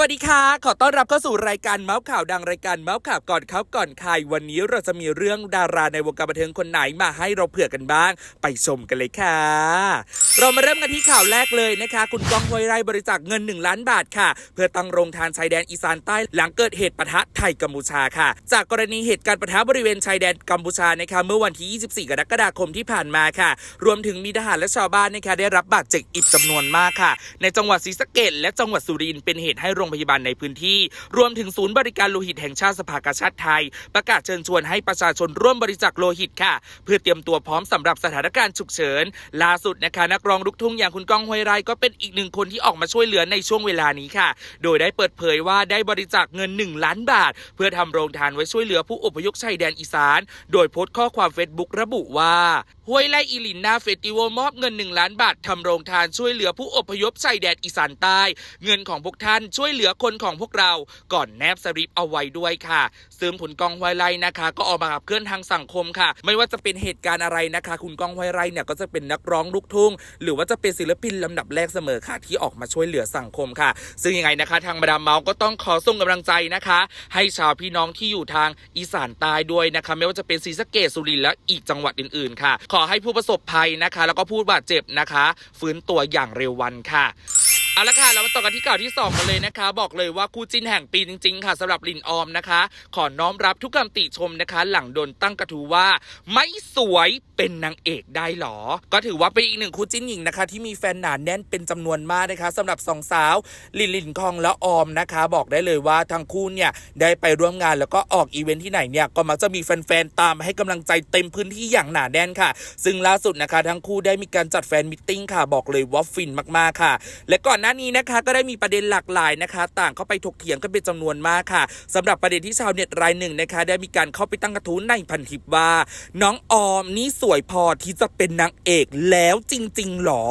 วัสดีค่ะ ขอต้อนรับเข้าสู่รายการเมาส์ข่าวดังรายการเมาส์ข่าวก่อนเขาก่อนใครวันนี้เราจะมีเรื่องดาราในวงการบันเทิงคนไหนมาให้เราเผื่อกันบ้าง ไปชมกันเลยค่ะ เรามาเริ่มกันที่ข่าวแรกเลยนะคะ คุณก้องห้วยไร่บริจาคเงิน 1 ล้านบาทค่ะ เพื่อตั้งโรงทานชายแดนอีสานใต้หลังเกิดเหตุปะทะไทยกัมพูชาค่ะ จากกรณีเหตุการณ์ปะทะบริเวณชายแดนกัมพูชานะคะเมื่อวันที่ 24 กรกฎาคมที่ผ่านมาค่ะ รวมถึงมีทหารและชาวบ้านนะคะได้รับบาดเจ็บอีกจำนวนมากค่ะ ในจังหวัดศรีสะเกษและจังหวัดสุรินทร์เป็นเหตุให้โรงพยาบาลในพื้นที่ รวมถึงศูนย์บริการโลหิตแห่งชาติสภากาชาติไทย ประกาศเชิญชวนให้ประชาชนร่วมบริจาคโลหิตค่ะ เพื่อเตรียมตัวพร้อมสำหรับสถานการณ์ฉุกเฉินล่าสุดนะคะนักร้องลูกทุ่งอย่างคุณก้องห้วยไร่ก็เป็นอีกหนึ่งคนที่ออกมาช่วยเหลือในช่วงเวลานี้ค่ะ โดยได้เปิดเผยว่าได้บริจาคเงิน 1 ล้านบาท เพื่อทำโรงทานไว้ช่วยเหลือผู้อพยพชายแดนอีสาน โดยโพสต์ข้อความเฟซบุ๊กระบุว่า ห้วยไร่อีลินนาเฟสติวัลมอบเงิน 1 ล้านบาททำโรงทานช่วยเหลือผู้อพยพชายแดนอีสานใต้ เงินของพวกท่านช่วยเหลือคนของพวกเรา ก่อนแนบสลิปเอาไว้ด้วยค่ะ ซึ่งผลกองห้วยไร่นะคะ ก็ออกมาขับเคลื่อนทางสังคมค่ะ ไม่ว่าจะเป็นเหตุการณ์อะไรนะคะ คุณกองห้วยไร่เนี่ยก็จะเป็นนักร้องลูกทุ่ง หรือว่าจะเป็นศิลปินลำดับแรกเสมอค่ะ ที่ออกมาช่วยเหลือสังคมค่ะ ซึ่งยังไงนะคะทางมาดามเมาส์ก็ต้องขอส่งกำลังใจนะคะ ให้ชาวพี่น้องที่อยู่ทางอีสานใต้ด้วยนะคะ ไม่ว่าจะเป็นศรีสะเกษสุรินทร์และอีกจังหวัดอื่นๆค่ะขอขอให้ผู้ประสบภัยนะคะ แล้วก็ผู้บาดเจ็บนะคะ ฟื้นตัวอย่างเร็ววันค่ะ เอาละค่ะเรามาต่อกันที่ข่าวที่2กันเลยนะคะ บอกเลยว่าคู่จิ้นแห่งปีจริง ๆ ค่ะสำหรับลินออมนะคะ ขอน้อมรับทุกคำติชมนะคะ หลังโดนตั้งกระทู้ว่า ไม่สวยเป็นนางเอกได้หรอ ก็ถือว่าเป็นอีกหนึ่งคู่จิ้นหญิงนะคะ ที่มีแฟนหนาแน่นเป็นจำนวนมากนะคะสำหรับสองสาวลินลินคองและออมนะคะ บอกได้เลยว่าทั้งคู่เนี่ยได้ไปร่วมงานแล้วก็ออกอีเวนท์ที่ไหนเนี่ยก็มักจะมีแฟนๆตามมาให้กำลังใจเต็มพื้นที่อย่างหนาแน่นค่ะ ซึ่งล่าสุดนะคะ ทั้งคู่ได้มีการจัดแฟนมิทติ้งค่ะ บอกเลยว่าฟินมากๆค่ะ และก่อนหน้านี้นะคะก็ได้มีประเด็นหลากหลายนะคะ ต่างเข้าไปถกเถียงกันเป็นจำนวนมากค่ะสำหรับประเด็นที่ชาวเน็ตรายหนึ่งนะคะ ได้มีการเข้าไปตั้งกระทู้ในพันทิปว่า น้องออมนี่สวยพอที่จะเป็นนางเอกแล้วจริงๆหรอ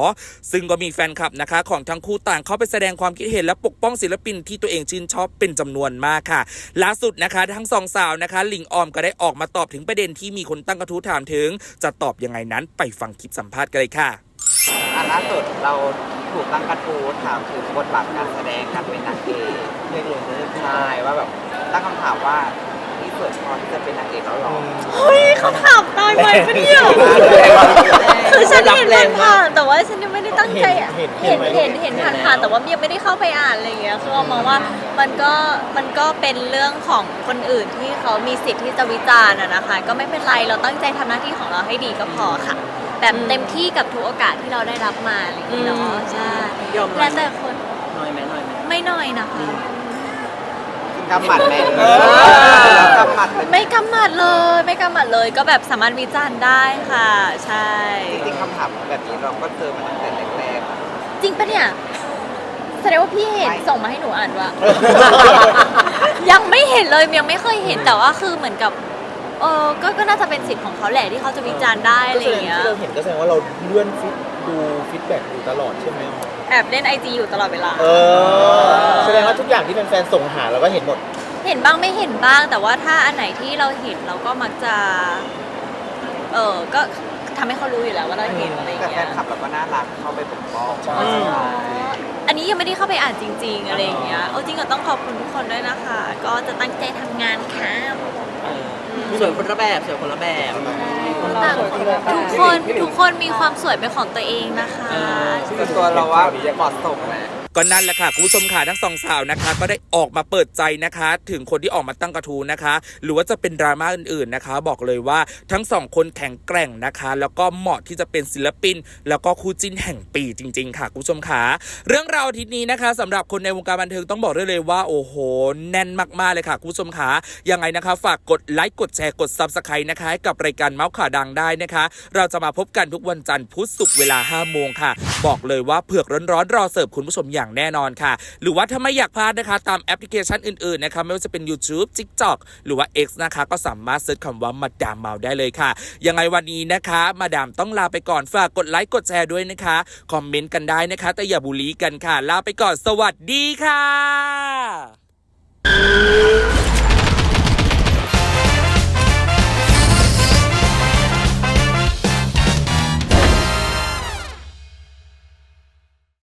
ซึ่งก็มีแฟนคลับนะคะ ของทั้งคู่ต่างเข้าไปแสดงความคิดเห็นและปกป้องศิลปินที่ตัวเองชื่นชอบเป็นจำนวนมากค่ะ ล่าสุดนะคะทั้งสองสาวนะคะหลิงออมก็ได้ออกมาตอบถึงประเด็นที่มีคนตั้งกระทู้ถามถึง จะตอบยังไงนั้นไปฟังคลิปสัมภาษณ์กันเลยค่ะ ล่าสุดเราถูกตั้งกระทู้ถามถึงบทบาทการแสดงการเป็นนางเอกเรื่องเรื่องใช่ว่าแบบตั้งคำถามว่านี่สวยพอที่จะเป็นนางเอกแล้วหรอเฮ้ยเขาถามตายไปปะเนี่ยคือฉันเห็นมันผ่านๆแต่ว่าฉันยังไม่ได้ตั้งใจอะเห็นเห็นเห็นผ่านผ่านๆแต่ว่ายังไม่ได้เข้าไปอ่านอะไรอย่างเงี้ยคือเรามองว่ามันก็มันก็เป็นเรื่องของคนอื่นที่เขามีสิทธิ์ที่จะวิจารณ์อะนะคะ ก็ไม่เป็นไรเราตั้งใจทำหน้าที่ของเราให้ดีก็พอค่ะ แบบเต็มที่กับทุกโอกาสที่เราได้รับมาอะไรอย่างเงี้ยเนาะใช่ยอมแล้วแต่คนน้อยไหมน้อยไหม ไม่น้อยนะคะ กำหมัดไหมกำหมัดไม่กำหมัดเลยไม่กำหมัดเลยก็แบบสามารถวิจารณ์ได้ค่ะ ใช่ จริงๆคำถามแบบนี้เราก็เจอมาตั้งแต่แรก จริงปะเนี่ยแสดงว่าพี่เห็นไม่ ส่งมาให้หนูอ่านว่ายังไม่เห็นเลยยังไม่เคยเห็นแต่ว่าคือเหมือนกับ เออก็ก็น่าจะเป็นสิทธิ์ของเขาแหละที่เขาจะวิจารณ์ได้อะไรอย่างเงี้ยที่เราเห็นก็แสดงว่าเราเลื่อนฟิตดูฟีดแบ็กอยู่ตลอดใช่ไหมแอบเล่นไอจีอยู่ตลอดเวลา เออ แสดงว่าทุกอย่างที่แฟนๆส่งหาเราก็เห็นหมด เห็นบ้างไม่เห็นบ้าง แต่ว่าถ้าอันไหนที่เราเห็นเราก็มักจะ เออก็ทำให้เขารู้อยู่แล้วว่าเราเห็นอะไรอๆย่างแต่แฟเงี้ยนคลับเราก็น่ารักเข้าไปปกป้องใช่ อ๋ออันนี้ยังไม่ได้เข้าไปอ่านจริง ๆ อะไรอย่างเงี้ยเอาจริงก็ต้องขอบคุณทุกคนด้วยนะคะ ก็จะตั้งใจทำงานค่ะ สวยคนละแบบสวยคนละแบบต่างทุกคนทุกคนมีความสวยเป็นของตัวเองนะคะ ส่วนตัวเราว่าเหมาะสมนะ ก็นั่นแหละค่ะคุณผู้ชมค่ะทั้งสองสาวนะคะ ก็ได้ออกมาเปิดใจนะคะ ถึงคนที่ออกมาตั้งกระทู้นะคะ หรือว่าจะเป็นดราม่าอื่นๆนะคะ บอกเลยว่าทั้งสองคนแข็งแกร่งนะคะ แล้วก็เหมาะที่จะเป็นศิลปิน แล้วก็คู่จิ้นแห่งปีจริง ๆ ค่ะคุณผู้ชมค่ะเรื่องราวทิตย์นี้นะคะสำหรับคนในวงการบันเทิงต้องบอกได้เลยว่า โอ้โห แน่นมากๆเลยค่ะคุณผู้ชมค่ะยังไงนะคะ ฝากกดไลค์กดแชร์กดซับสไครต์นะคะให้กับรายการเมาส์ข่าวดังได้นะคะ เราจะมาพบกันทุกวันจันทร์พุธศุกร์เวลา5โมงค่ะ บอกเลยว่าเผือกร้อนๆรอเสิร์ฟคุณผู้ชมอย่างอย่างแน่นอนค่ะ หรือว่าถ้าไม่อยากพลาดนะคะ ตามแอปพลิเคชันอื่นๆนะคะไม่ว่าจะเป็น YouTube TikTok หรือว่า X นะคะ ก็สามารถเซิร์ชคำว่ามาดามเมาได้เลยค่ะ ยังไงวันนี้นะคะ มาดามต้องลาไปก่อนฝากกดไลค์กดแชร์ด้วยนะคะ คอมเมนต์กันได้นะคะ แต่อย่าบูลลี่กันค่ะ ลาไปก่อนสวัสดีค่ะ